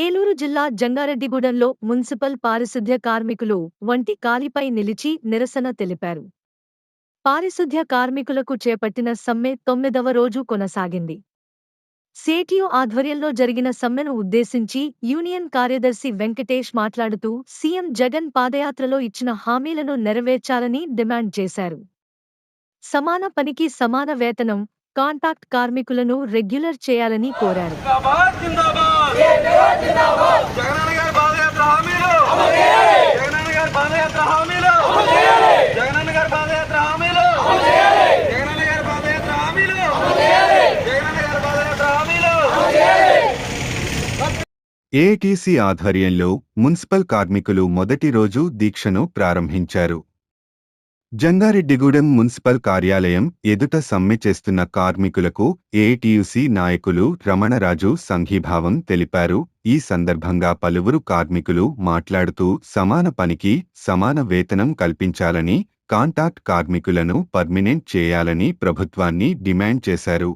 ఏలూరు జిల్లా జంగారెడ్డిగూడెంలో మున్సిపల్ పారిశుద్ధ్య కార్మికులు వంటి కాలిపై నిలిచి నిరసన తెలిపారు. పారిశుద్ధ్య కార్మికులకు చేపట్టిన సమ్మె తొమ్మిదవ రోజు కొనసాగింది. సేటియు ఆధ్వర్యంలో జరిగిన సమ్మెను ఉద్దేశించి యూనియన్ కార్యదర్శి వెంకటేష్ మాట్లాడుతూ సీఎం జగన్ పాదయాత్రలో ఇచ్చిన హామీలను నెరవేర్చాలని డిమాండ్ చేశారు. సమాన పనికి సమాన వేతనం కాంటాక్ట్ కార్మికులను రెగ్యులర్ చేయాలని కోరారు. ఏటీసీ ఆధ్వర్యంలో మున్సిపల్ కార్మికులు మొదటి రోజు దీక్షను ప్రారంభించారు. జంగారెడ్డిగూడెం మున్సిపల్ కార్యాలయం ఎదుట సమ్మె చేస్తున్న కార్మికులకు ఏటీయుసీ నాయకులు రమణరాజు సంఘీభావం తెలిపారు. ఈ సందర్భంగా పలువురు కార్మికులు మాట్లాడుతూ సమాన పనికి సమాన వేతనం కల్పించాలని కాంటాక్ట్ కార్మికులను పర్మినెంట్ చేయాలని ప్రభుత్వాన్ని డిమాండ్ చేశారు.